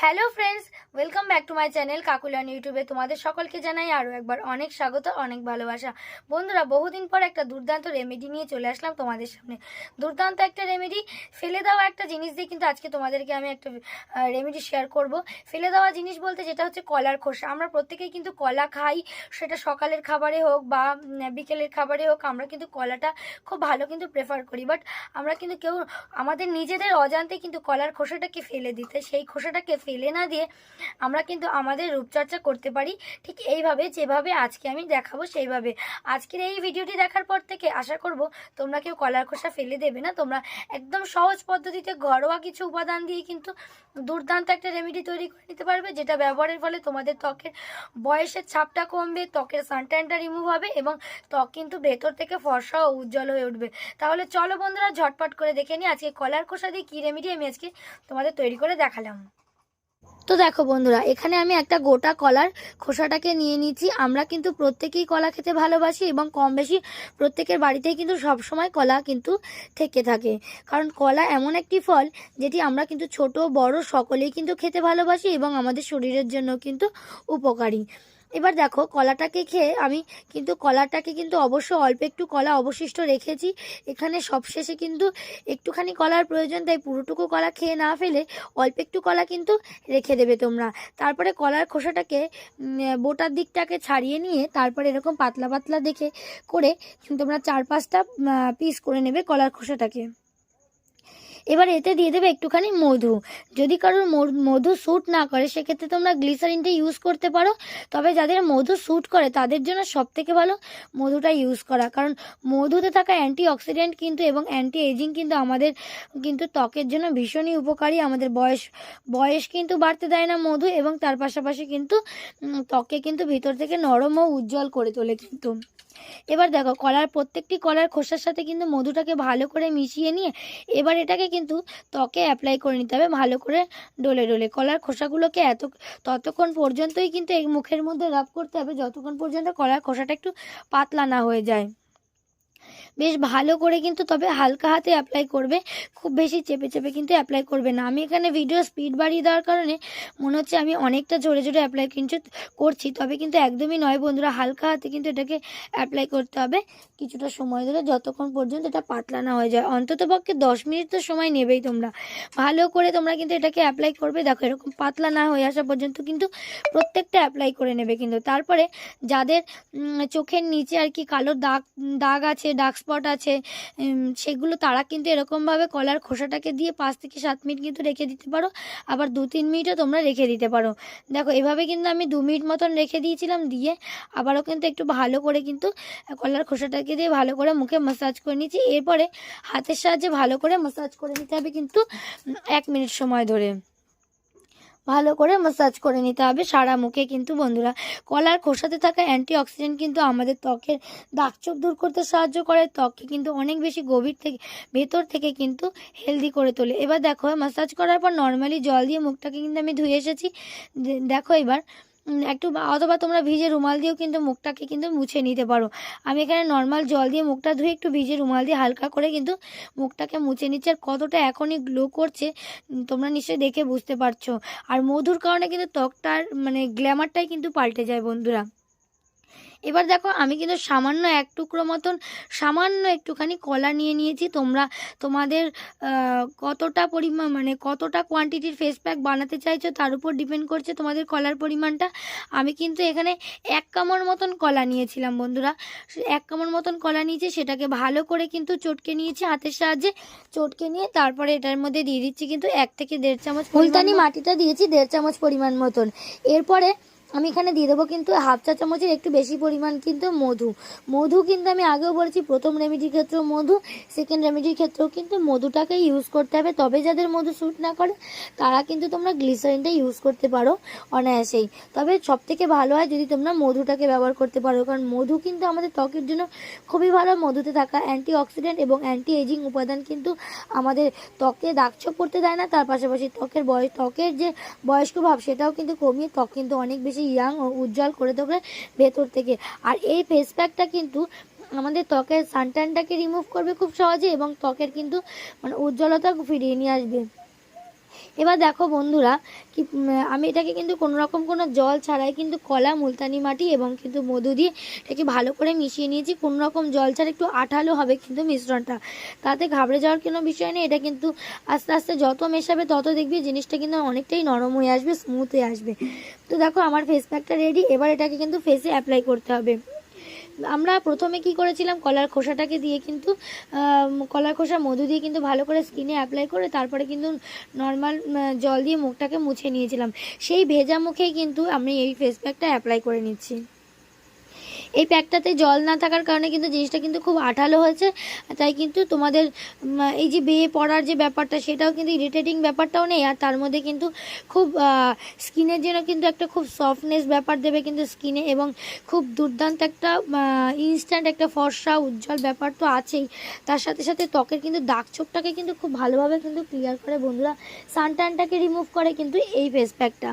Hello friends welcome back to my channel Kakulan ইউটিউবে তোমাদের সকলকে জানাই আরও একবার অনেক স্বাগত, অনেক ভালোবাসা। বন্ধুরা, বহুদিন পর একটা দুর্দান্ত রেমেডি নিয়ে চলে আসলাম তোমাদের সামনে। দুর্দান্ত একটা রেমেডি ফেলে দেওয়া একটা জিনিস দিয়ে কিন্তু আজকে তোমাদেরকে আমি একটা রেমেডি শেয়ার করব। ফেলে দেওয়া জিনিস বলতে যেটা হচ্ছে কলার খোসা। আমরা প্রত্যেকেই কিন্তু কলা খাই, সেটা সকালের খাবারে হোক বা বিকেলের খাবারে হোক, আমরা কিন্তু কলাটা খুব ভালো কিন্তু প্রেফার করি। বাট আমরা কিন্তু কেউ, আমাদের নিজেদের অজান্তে কিন্তু কলার খোসাটাকে ফেলে দিতে সেই খোসাটাকে ফেলে না দিয়ে আমরা কিন্তু আমাদের রূপচর্চা করতে পারি। ঠিক এইভাবে যেভাবে আজকে আমি দেখাবো সেইভাবে। আজকের এই ভিডিওটি দেখার পর থেকে আশা করব তোমরা কেউ কলার খোসা ফেলে দেবে না। তোমরা একদম সহজ পদ্ধতিতে ঘরোয়া কিছু উপাদান দিয়ে কিন্তু দুর্দান্ত একটা রেমেডি তৈরি করে নিতে পারবে, যেটা ব্যবহারের ফলে তোমাদের ত্বকের বয়সের ছাপটা কমবে, ত্বকের সানট্যানটা রিমুভ হবে এবং ত্বক কিন্তু ভেতর থেকে ফর্সা ও উজ্জ্বল হয়ে উঠবে। তাহলে চলো বন্ধুরা ঝটপট করে দেখে নিই আজকে কলার খোসা দিয়ে কী রেমেডি আমি আজকে তোমাদের তৈরি করে দেখালাম। তো দেখো বন্ধুরা, এখানে আমি একটা গোটা কলার খোসাটাকে নিয়ে নিচ্ছি আমরা কিন্তু প্রত্যেকেই কলা খেতে ভালোবাসি এবং কম বেশি প্রত্যেকের বাড়িতেই কিন্তু সবসময় কলা কিন্তু থেকে থাকে। কারণ কলা এমন একটি ফল যেটি আমরা কিন্তু ছোট, বড় সকলেই কিন্তু খেতে ভালোবাসি এবং আমাদের শরীরের জন্য কিন্তু উপকারী। এবার দেখো, কলাটাকে খেয়ে আমি কিন্তু, কলাটাকে কিন্তু অবশ্য অল্প একটু কলা অবশিষ্ট রেখেছি। এখানে সবশেষে কিন্তু একটুখানি কলার প্রয়োজন, তাই পুরোটুকু কলা খেয়ে না ফেলে অল্প একটু কলা কিন্তু রেখে দেবে তোমরা। তারপরে কলার খোসাটাকে বোটার দিকটাকে ছাড়িয়ে নিয়ে তারপরে এরকম পাতলা পাতলা দেখে করে তোমরা চার পাঁচটা পিস করে নেবে কলার খোসাটাকে। এবার এতে দিয়ে দেবে একটুখানি মধু। যদি কারোর মধু- স্যুট না করে সেক্ষেত্রে তোমরা গ্লিসারিনটা ইউজ করতে পারো। তবে যাদের মধু স্যুট করে তাদের জন্য সব থেকে ভালো মধুটা ইউজ করা। কারণ মধুতে থাকা অ্যান্টি অক্সিডেন্ট কিন্তু এবং অ্যান্টি এজিং কিন্তু আমাদের কিন্তু ত্বকের জন্য ভীষণই উপকারী। আমাদের বয়স বয়স কিন্তু বাড়তে দেয় না মধু এবং তার পাশাপাশি কিন্তু উম, ত্বককে কিন্তু ভিতর থেকে নরম ও উজ্জ্বল করে তোলে কিন্তু। এবার দেখো, কলার, প্রত্যেকটি কলার খোসার সাথে কিন্তু মধুটাকে ভালো করে মিশিয়ে নিয়ে এবার এটাকে কিন্তু ত্বকে অ্যাপ্লাই করে নিতে হবে, ভালো করে ডলে ডলে। কলার খোসাগুলোকে এত, ততক্ষণ পর্যন্তই কিন্তু এই মুখের মধ্যে রাব করতে হবে, যতক্ষণ পর্যন্ত কলার খোসাটা একটু পাতলা না হয়ে যায়। বেশ ভালো করে কিন্তু তবে হালকা হাতে অ্যাপ্লাই করবে। খুব বেশি চেপে চেপে কিন্তু অ্যাপ্লাই করবে না। আমি এখানে ভিডিও স্পিড বাড়িয়ে দেওয়ার কারণে মনে হচ্ছে আমি অনেকটা জোরে জোরে অ্যাপ্লাই কিন্তু করছি। তবে কিন্তু একদমই নয় বন্ধুরা, হালকা হাতে কিন্তু এটাকে অ্যাপ্লাই করতে হবে। কিছুটা সময় ধরে যতক্ষণ পর্যন্ত এটা পাতলা না হয়ে যায়। অন্তত পক্ষে দশ মিনিট তো সময় নেবেই তোমরা। ভালো করে তোমরা কিন্তু এটাকে অ্যাপ্লাই করবে। দেখো এরকম পাতলা না হয়ে আসা পর্যন্ত কিন্তু প্রত্যেকটা অ্যাপ্লাই করে নেবে কিন্তু। তারপরে যাদের চোখের নিচে আর কি কালো দাগ দাগ আছে ডার্ক স্পট আছে সেগুলো তারা কিন্তু এরকমভাবে কলার খোসাটাকে দিয়ে পাঁচ থেকে সাত মিনিট কিন্তু রেখে দিতে পারো। আবার দু তিন মিনিটও তোমরা রেখে দিতে পারো। দেখো, এভাবে কিন্তু আমি দু মিনিট মতন রেখে দিয়েছিলাম দিয়ে আবারও কিন্তু একটু ভালো করে কিন্তু কলার খোসাটাকে দিয়ে ভালো করে মুখে মাসাজ করে নিয়েছি। এরপরে হাতের সাহায্যে ভালো করে মাসাজ করে নিতে হবে কিন্তু এক মিনিট সময় ধরে। ভালো করে মাসাজ করে নিতে হবে সারা মুখে। কিন্তু বন্ধুরা, কলার খোসাতে থাকা অ্যান্টি অক্সিডেন্ট কিন্তু আমাদের ত্বকের দাগচোপ দূর করতে সাহায্য করে। ত্বককে কিন্তু অনেক বেশি গভীর থেকে, ভেতর থেকে কিন্তু হেলদি করে তোলে। এবার দেখো মাসাজ করার পর নর্মালি জল দিয়ে মুখটাকে কিন্তু আমি ধুয়ে এসেছি। দেখো এবার একটু অথবা তোমরা ভিজে রুমাল দিয়েও কিন্তু মুখটাকে কিন্তু মুছে নিতে পারো। আমি এখানে নর্মাল জল দিয়ে মুখটা ধুয়ে একটু ভিজে রুমাল দিয়ে হালকা করে কিন্তু মুখটাকে মুছে নিচ্ছে। আর কতটা এখনই গ্লো করছে তোমরা নিশ্চয়ই দেখে বুঝতে পারছ। আর মধুর কারণে কিন্তু ত্বকটার মানে গ্ল্যামারটাই কিন্তু পাল্টে যায় বন্ধুরা। এবার দেখো আমি কিন্তু সামান্য এক টুকরো মতন সামান্য একটুখানি কলা নিয়ে নিয়েছি। তোমরা তোমাদের কতটা পরিমাণ মানে কতটা কোয়ান্টিটির ফেস প্যাক বানাতে চাইছো তার উপর ডিপেন্ড করছে তোমাদের কলার পরিমাণটা। আমি কিন্তু এখানে এক কামড় মতন কলা নিয়েছিলাম বন্ধুরা। এক কামড় মতন কলা নিয়েছি সেটাকে ভালো করে কিন্তু চটকে নিয়েছি হাতের সাহায্যে। চটকে নিয়ে তারপরে এটার মধ্যে দিয়ে দিচ্ছি কিন্তু এক থেকে দেড় চামচ মুলতানি মাটিটা দিয়েছি দেড় চামচ পরিমাণ মতন। এরপরে আমি এখানে দিয়ে দেবো কিন্তু হাফ চা চামচের একটু বেশি পরিমাণ কিন্তু মধু। মধু কিন্তু আমি আগেও বলেছি, প্রথম রেমেডির ক্ষেত্রেও মধু সেকেন্ড রেমেডির ক্ষেত্রেও কিন্তু মধুটাকে ইউজ করতে হবে। তবে যাদের মধু স্যুট না করে, তারা কিন্তু তোমরা গ্লিসারিনটা ইউজ করতে পারো অনায়াসেই। তবে সব থেকে ভালো হয় যদি তোমরা মধুটাকে ব্যবহার করতে পারো, কারণ মধু কিন্তু আমাদের ত্বকের জন্য খুবই ভালো। মধুতে থাকা অ্যান্টি অক্সিডেন্ট এবং অ্যান্টি এজিং উপাদান কিন্তু আমাদের ত্বকে দাগছোপ পড়তে দেয় না। তার পাশাপাশি ত্বকের বয়স, ত্বকের যে বয়স্ক ভাব, সেটাও কিন্তু কমিয়ে ত্বক কিন্তু অনেক বেশি ইয়াং ও উজ্জ্বল করে তোলে ভেতর থেকে। আর এই ফেস প্যাকটা কিন্তু আমাদের ত্বকের সানট্যানটাকে রিমুভ করবে খুব সহজে এবং ত্বকের কিন্তু মানে উজ্জ্বলতা ফিরিয়ে নিয়ে আসবে। এবার দেখো বন্ধুরা, কি আমি এটাকে কিন্তু কোনো রকম কোনো জল ছাড়াই কিন্তু কলা, মুলতানি মাটি এবং কিন্তু মধু দিয়ে এটাকে ভালো করে মিশিয়ে নিয়েছি। কোনো রকম জল ছাড়া একটু আঠালো হবে কিন্তু মিশ্রণটা। তাতে ঘাবড়ে যাওয়ার কোনো বিষয় নেই, এটা কিন্তু আস্তে আস্তে যত মেশাবে তত দেখবি জিনিসটা কিন্তু অনেকটাই নরম হয়ে আসবে স্মুথ হয়ে আসবে। তো দেখো আমার ফেস প্যাকটা রেডি এবার এটাকে কিন্তু ফেসে অ্যাপ্লাই করতে হবে। আমরা প্রথমে কি করেছিলাম, কলার খোসাটাকে দিয়ে কিন্তু কলার খোসা মধু দিয়ে কিন্তু ভালো করে স্কিনে অ্যাপ্লাই করে তারপরে কিন্তু নর্মাল জল দিয়ে মুখটাকে মুছে নিয়েছিলাম। সেই ভেজা মুখেই কিন্তু আমি এই ফেস প্যাকটা অ্যাপ্লাই করে নিচ্ছি। এই প্যাকটাতে জল না থাকার কারণে কিন্তু জিনিসটা কিন্তু খুব আঠালো হয়েছে। তাই কিন্তু তোমাদের এই যে বেয়ে পড়ার যে ব্যাপারটা, সেটাও কিন্তু ইরিটেটিং ব্যাপারটাও নেই। আর তার মধ্যে কিন্তু খুব স্কিনের জন্য কিন্তু একটা খুব সফটনেস ব্যাপার দেবে কিন্তু স্কিনে এবং খুব দুর্দান্ত একটা ইনস্ট্যান্ট একটা ফর্সা, উজ্জ্বল ব্যাপার তো আছেই। তার সাথে সাথে ত্বকের কিন্তু দাগ ছোপটাকে কিন্তু খুব ভালোভাবে কিন্তু ক্লিয়ার করে। বন্ধুরা সানট্যানটাকে রিমুভ করে কিন্তু এই ফেস প্যাকটা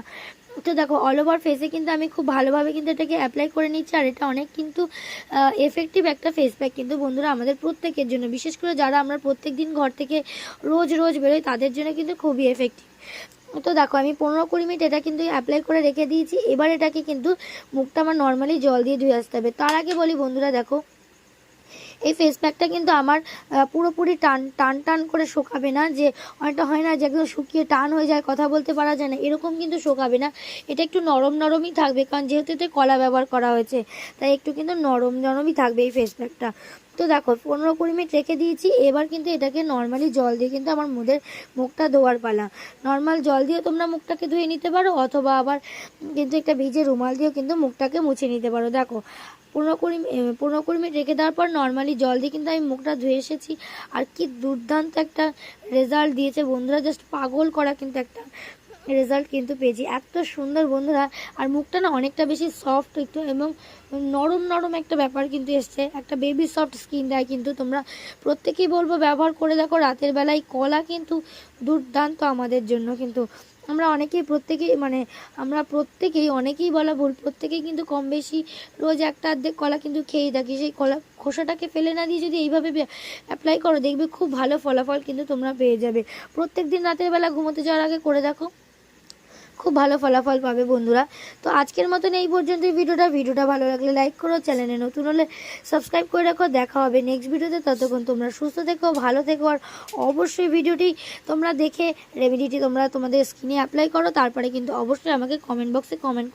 তো দেখো অল ওভার ফেসে কিন্তু আমি খুব ভালোভাবে কিন্তু এটাকে অ্যাপ্লাই করে নিচ্ছি, আর এটা অনেক কিন্তু এফেক্টিভ একটা ফেস প্যাক কিন্তু বন্ধুরা, আমাদের প্রত্যেকের জন্য, বিশেষ করে যারা আমরা প্রত্যেক দিন ঘর থেকে রোজ রোজ বেরোই, তাদের জন্য কিন্তু খুবই এফেক্টিভ তো দেখো, আমি পনেরো কুড়ি মিনিট এটা কিন্তু অ্যাপ্লাই করে রেখে দিয়েছি। এবার এটাকে কিন্তু মুখটা আমার নর্মালি জল দিয়ে ধুয়ে আসতে হবে। তার আগে বলি বন্ধুরা, দেখো এই ফেস প্যাকটা কিন্তু আমার পুরোপুরি টান টান টান করে শোকাবে না, যে অনেকটা হয় না যে একদম শুকিয়ে টান হয়ে যায়, কথা বলতে পারা যায় না, এরকম কিন্তু শোকাবে না। এটা একটু নরম নরমই থাকবে, কারণ যেহেতু এতে কলা ব্যবহার করা হয়েছে, তাই একটু কিন্তু নরম নরমই থাকবে এই ফেস প্যাকটা তো দেখো, পনেরো কুড়ি মিনিট রেখে দিয়েছি, এবার কিন্তু এটাকে নর্মালি জল দিয়ে কিন্তু আমার মুখের মুখটা ধোয়ার পালা। নর্মাল জল দিয়ে তোমরা মুখটাকে ধুয়ে নিতে পারো, অথবা আবার কিন্তু একটা ভিজে রুমাল দিয়েও কিন্তু মুখটাকে মুছে নিতে পারো। দেখো, পনেরো কুড়ি পনেরো কুড়ি মিনিট রেখে দেওয়ার পর নর্মালি জল দিয়ে কিন্তু আমি মুখটা ধুয়ে এসেছি। আর কি দুর্দান্ত একটা রেজাল্ট দিয়েছে বন্ধুরা জাস্ট পাগল করা কিন্তু একটা রেজাল্ট কিন্তু পেয়েছি। এত সুন্দর বন্ধুরা, আর মুখটা না অনেকটা বেশি সফট একটু এবং নরম নরম একটা ব্যাপার কিন্তু এসছে। একটা বেবি সফট স্কিন দেয় কিন্তু তোমরা প্রত্যেকেই বলব ব্যবহার করে দেখো, রাতের বেলায় কলা কিন্তু দুর্দান্ত আমাদের জন্য কিন্তু। আমরা অনেকেই প্রত্যেকেই মানে আমরা প্রত্যেকেই অনেকেই বলা ভুল, প্রত্যেকেই কিন্তু কম বেশি রোজ একটা অর্ধেক কলা কিন্তু খেয়েই থাকি। সেই কলা খোসাটাকে ফেলে না দিয়ে যদি এইভাবে অ্যাপ্লাই করো, দেখবে খুব ভালো ফলাফল কিন্তু তোমরা পেয়ে যাবে। প্রত্যেক দিন রাতের বেলা ঘুমোতে যাওয়ার আগে করে দেখো। খুব ভালো ফলাফল পাবে বন্ধুরা। তো আজকের মতন এই পর্যন্ত ভিডিওটা। ভিডিওটা ভালো লাগলে লাইক করো, চ্যানেলে নতুন হলে সাবস্ক্রাইব করে রাখো। দেখা হবে নেক্সট ভিডিওতে। ততক্ষণ তোমরা সুস্থ থেকো, ভালো থেকো আর অবশ্যই ভিডিওটি তোমরা দেখে রেমেডিটি তোমরা তোমাদের স্কিনে অ্যাপ্লাই করো। তারপরে কিন্তু অবশ্যই আমাকে কমেন্ট বক্সে কমেন্ট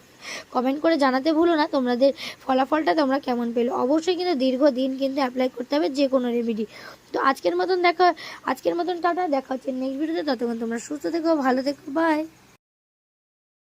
কমেন্ট করে জানাতে ভুলো না তোমাদের ফলাফলটা তোমরা কেমন পেল। অবশ্যই কিন্তু দীর্ঘদিন কিন্তু অ্যাপ্লাই করতে হবে যে কোনো রেমেডি তো আজকের মতন দেখা, আজকের মতন টাটা। দেখা হচ্ছে নেক্সট ভিডিওতে। ততক্ষণ তোমরা সুস্থ থেকো, ভালো থেকো। বাই